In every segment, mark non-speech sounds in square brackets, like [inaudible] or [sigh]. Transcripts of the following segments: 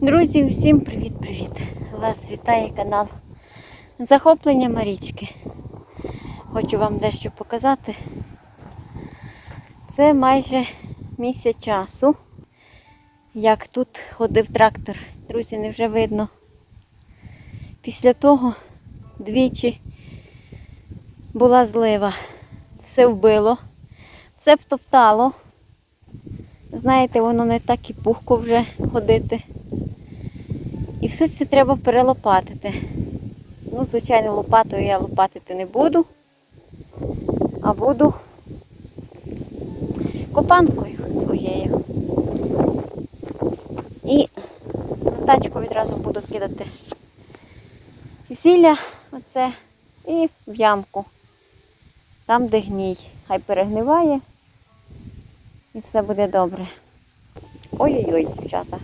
Друзі, всім привіт-привіт! Вас вітає канал Захоплення Марічки. Хочу вам дещо показати. Це майже місяць часу, як тут ходив трактор. Друзі, не вже видно. Після того двічі була злива. Все вбило, все втоптало. Знаєте, воно не так і пухко вже ходити. І все це треба перелопатити. Ну, звичайно, лопатою я лопатити не буду, а буду копанкою своєю. І на тачку відразу буду кидати зілля оце і в ямку. Там, де гній. Хай перегниває і все буде добре. Ой-ой-ой, дівчата.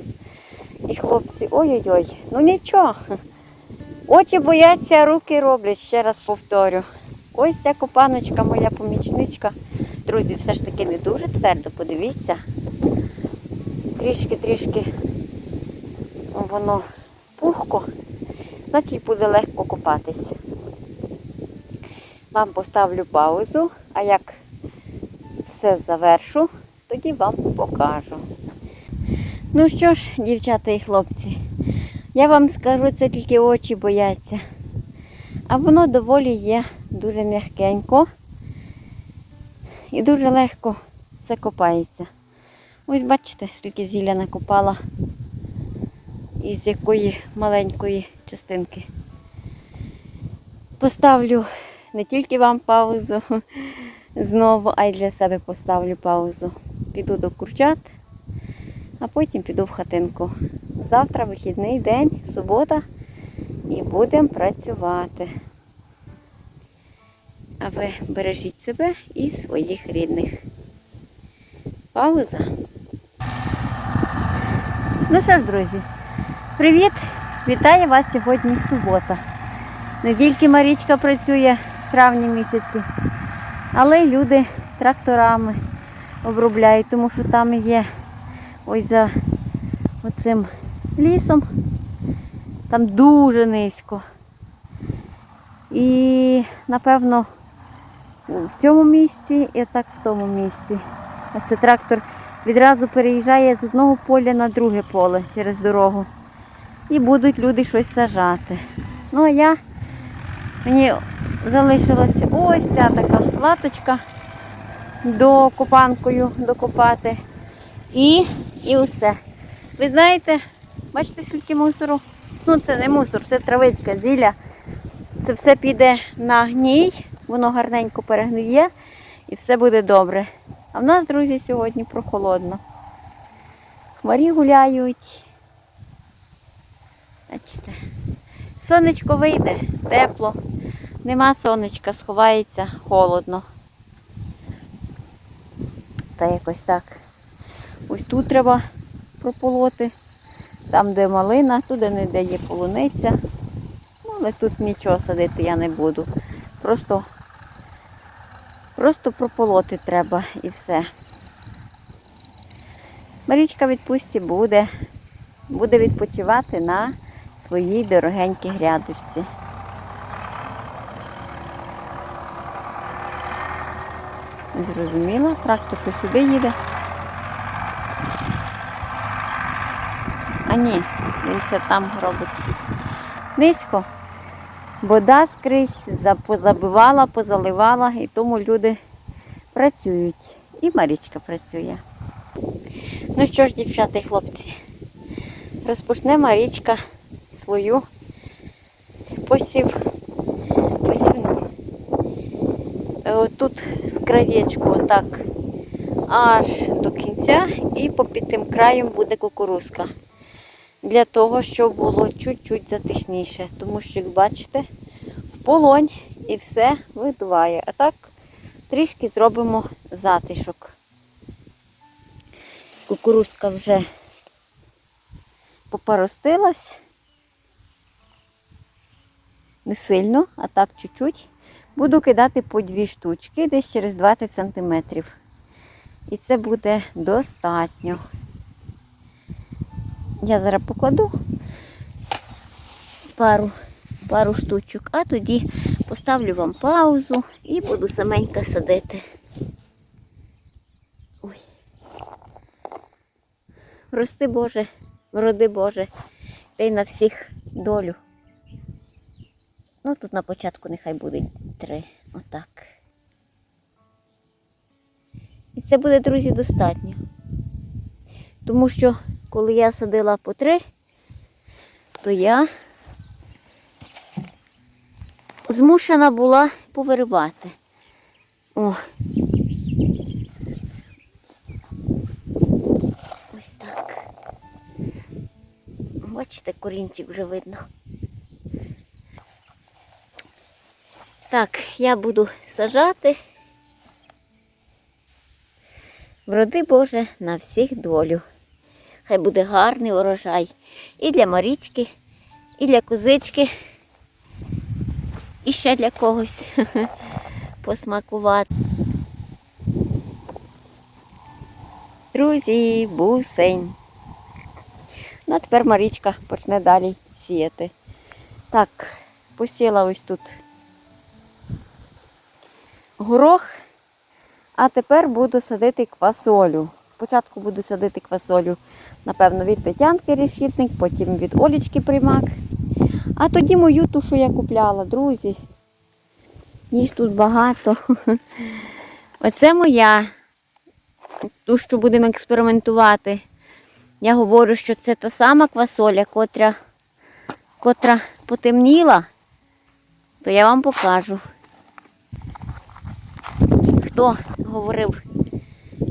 І хлопці, ой-ой-ой, ну нічого. Очі бояться, руки роблять, ще раз повторю. Ось ця копаночка, моя помічничка. Друзі, все ж таки не дуже твердо, подивіться. Трішки-трішки воно пухко, значить буде легко копатись. Вам поставлю паузу, а як все завершу, тоді вам покажу. Ну що ж, дівчата і хлопці, я вам скажу, це тільки очі бояться. А воно доволі є дуже м'якенько і дуже легко все копається. Ось бачите, скільки зілля накопала із якої маленької частинки. Поставлю не тільки вам паузу [laughs] знову, а й для себе поставлю паузу. Піду до курчат а потім піду в хатинку. Завтра вихідний день, субота, і будемо працювати. А ви бережіть себе і своїх рідних. Пауза. Ну що ж, друзі, привіт! Вітаю вас сьогодні субота. Не тільки Марічка працює в травні місяці, але й люди тракторами обробляють, тому що там є ось за оцим лісом. Там дуже низько. І, напевно, в цьому місці і так в тому місці. Оце трактор відразу переїжджає з одного поля на друге поле через дорогу. І будуть люди щось сажати. Ну а я мені залишилася ось ця така латочка до копанкою докопати. І і усе. Ви знаєте, бачите, скільки мусору? Ну, це не мусор, це травичка, зілля. Це все піде на гній, воно гарненько перегниє і все буде добре. А в нас, друзі, сьогодні прохолодно. Хмарі гуляють. Бачите, сонечко вийде, тепло. Нема сонечка, сховається холодно. Та якось так. Ось тут треба прополоти, там, де малина, туди не де є полуниця. Ну, але тут нічого садити я не буду. Просто просто прополоти треба і все. Марічка відпустці буде, буде відпочивати на своїй дорогенькій грядочці. Зрозуміла, трактор що сюди їде. А ні, він це там робить. Низько. Вода скрізь позабивала, позаливала, і тому люди працюють. І Марічка працює. Ну що ж, дівчата і хлопці, розпочне Марічка свою посів, посівну. Тут з краєчку отак аж до кінця і по під тим краєм буде кукурузка для того, щоб було чуть-чуть затишніше. Тому що, як бачите, полонь і все видуває. А так трішки зробимо затишок. Кукурузка вже попоростилась. Не сильно, а так чуть-чуть. Буду кидати по дві штучки, десь через 20 см. І це буде достатньо. Я зараз покладу пару, пару штучок, а тоді поставлю вам паузу і буду саменька садити. Ой. Рости Боже, роди Боже, дай на всіх долю. Ну, тут на початку нехай буде три. Отак. І це буде, друзі, достатньо. Тому що коли я садила по три, то я змушена була повиривати. О. Ось так. Бачите, корінчик вже видно. Так, я буду сажати. Вроди Боже на всіх долю. Хай буде гарний урожай. І для Марічки, і для козички, і ще для когось [laughs] посмакувати. Друзі, бусень. Ну, а тепер Марічка почне далі сіяти. Так, посіла ось тут горох, а тепер буду садити квасолю. Спочатку буду садити квасолю, напевно, від Тетянки решітник, потім від Олічки примак. А тоді мою ту, що я купляла, друзі. Їх тут багато. [laughs] Оце моя, ту, що будемо експериментувати. Я говорю, що це та сама квасоля, котра, котра потемніла, то я вам покажу. Хто говорив,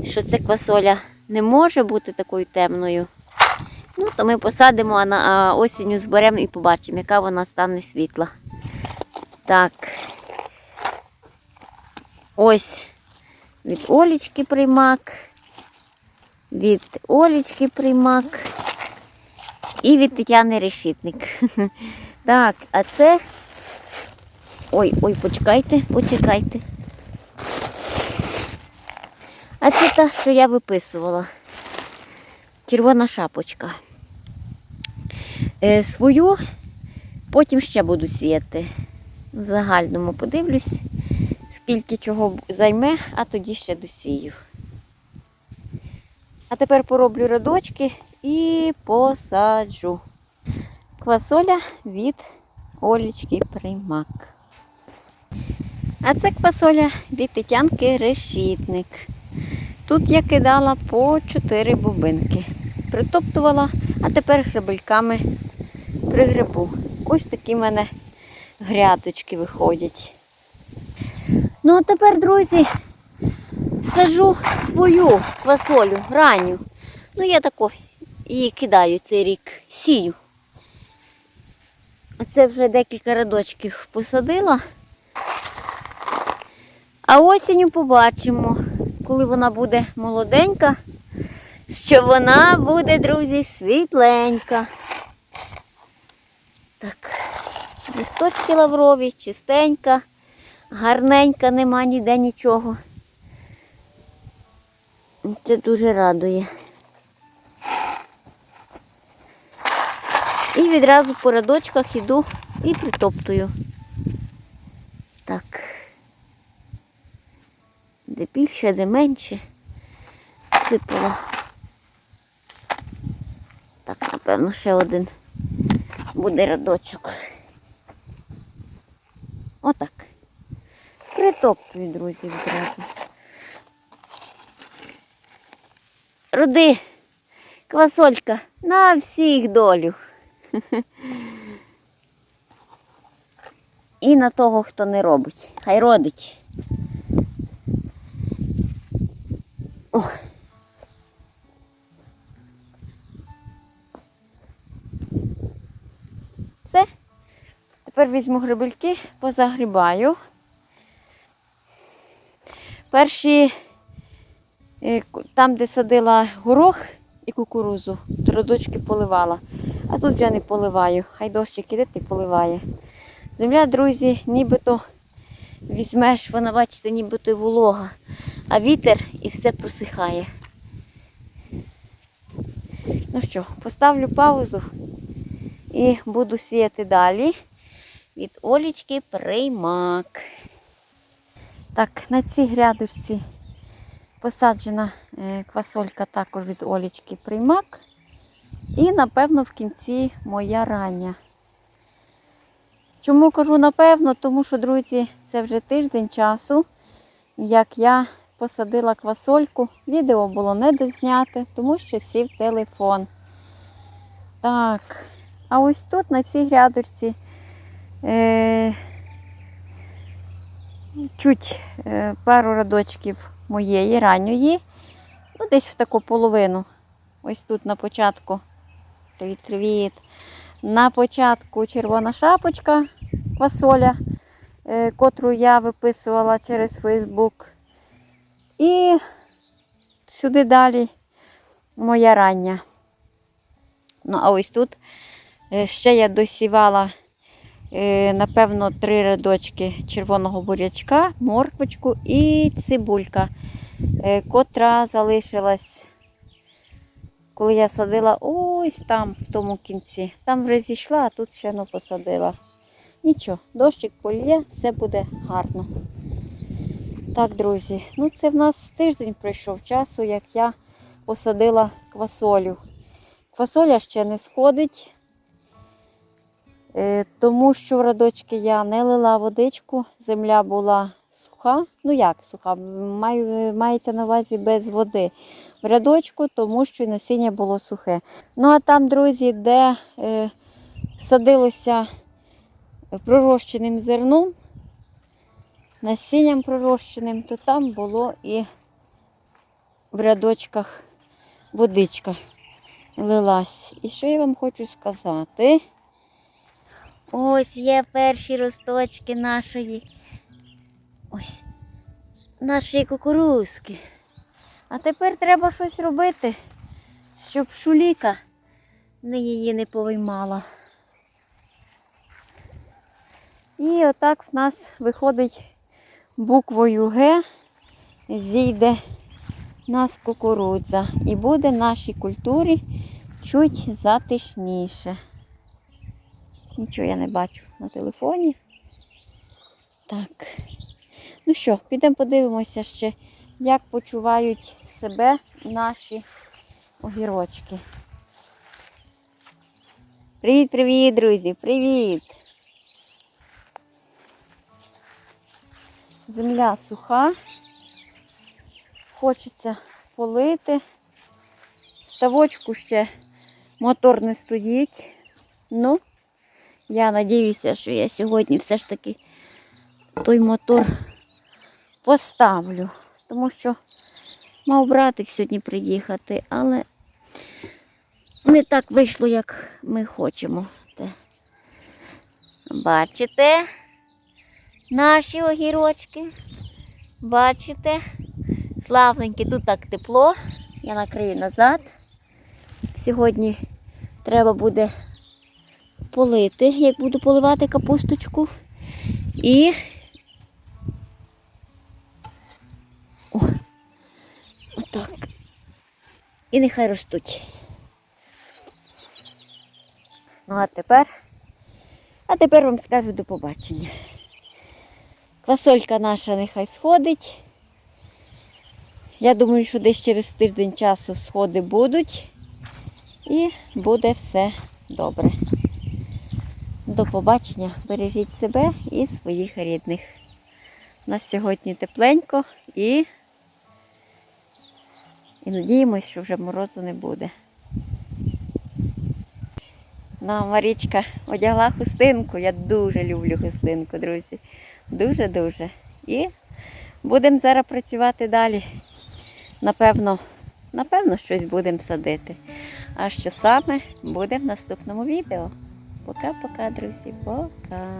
що ця квасоля не може бути такою темною, ну, то ми посадимо, а на осінню зберемо і побачимо, яка вона стане світла. Так. Ось від Олічки приймак, від Олічки приймак і від Тетяни решітник. [laughs] Так, а це. Ой, ой, почекайте, почекайте. А це та, що я виписувала. Червона шапочка. Е, свою потім ще буду сіяти. В загальному подивлюсь, скільки чого займе, а тоді ще досію. А тепер пороблю рядочки і посаджу. Квасоля від Олічки Примак. А це квасоля від Тетянки Решітник. Тут я кидала по 4 бубинки. Притоптувала, а тепер грибельками пригребу. Ось такі в мене грядочки виходять. Ну а тепер, друзі, сажу свою квасолю ранню. Ну, я тако її кидаю цей рік, сію. А це вже декілька рядочків посадила. А осінню побачимо, коли вона буде молоденька, що вона буде, друзі, світленька. Так, листочки лаврові, чистенька, гарненька, нема ніде нічого. Це дуже радує. І відразу по рядочках іду і притоптую. Так. Де більше, де менше. Сипала. Так, напевно, ще один буде рядочок. Отак. Притоптую, друзі, відразу. Роди, квасолька, на всіх долю. [laughs] І на того, хто не робить. Хай родить. Тепер візьму грибельки, позагрібаю. Перші, е, там, де садила горох і кукурузу, родочки поливала. А тут вже не поливаю. Хай дощик іде і поливає. Земля, друзі, нібито візьмеш, вона, бачите, нібито волога, а вітер і все просихає. Ну що, поставлю паузу і буду сіяти далі. Від Олічки приймак. Так, на цій грядочці посаджена е, квасолька також від Олічки приймак. І, напевно, в кінці моя рання. Чому кажу напевно? Тому що, друзі, це вже тиждень часу, як я посадила квасольку. Відео було не дозняте, тому що сів телефон. Так, а ось тут на цій грядочці е, чуть е, пару радочків моєї ранньої, ну десь в таку половину. Ось тут на початку. Привіт, привіт. На початку червона шапочка квасоля, е, котру я виписувала через Фейсбук. І сюди далі моя рання. Ну, а ось тут е, ще я досівала, напевно, три рядочки червоного бурячка, морквочку і цибулька, е, котра залишилась, коли я садила ось там, в тому кінці. Там вже зійшла, а тут ще ну, посадила. Нічого, дощик полє, все буде гарно. Так, друзі, ну це в нас тиждень пройшов часу, як я посадила квасолю. Квасоля ще не сходить, е, тому що в радочки я не лила водичку, земля була суха. Ну як суха, маю, мається на увазі без води. В рядочку, тому що насіння було сухе. Ну а там, друзі, де е, садилося пророщеним зерном, насінням пророщеним, то там було і в рядочках водичка лилась. І що я вам хочу сказати? Ось є перші росточки нашої. Ось. Нашої кукурузки. А тепер треба щось робити, щоб шуліка не її не повиймала. І отак в нас виходить буквою Г, зійде нас кукурудза. І буде нашій культурі чуть затишніше. Нічого я не бачу на телефоні. Так. Ну що, підемо подивимося ще, як почувають себе наші огірочки. Привіт-привіт, друзі! Привіт! Земля суха. Хочеться полити. Ставочку ще мотор не стоїть. Ну, я надіюся, що я сьогодні все ж таки той мотор поставлю. Тому що мав братик сьогодні приїхати, але не так вийшло, як ми хочемо. Бачите? Наші огірочки. Бачите? Славненькі, тут так тепло. Я накрию назад. Сьогодні треба буде полити, як буду поливати капусточку. І О, отак. І нехай ростуть. Ну а тепер, а тепер вам скажу до побачення. Квасолька наша нехай сходить. Я думаю, що десь через тиждень часу сходи будуть. І буде все добре. До побачення. Бережіть себе і своїх рідних. У нас сьогодні тепленько і, і надіємось, що вже морозу не буде. Ну, Марічка одягла хустинку. Я дуже люблю хустинку, друзі. Дуже-дуже. І будемо зараз працювати далі. Напевно, напевно, щось будемо садити. А що саме буде в наступному відео. Пока-пока, друзі. Пока.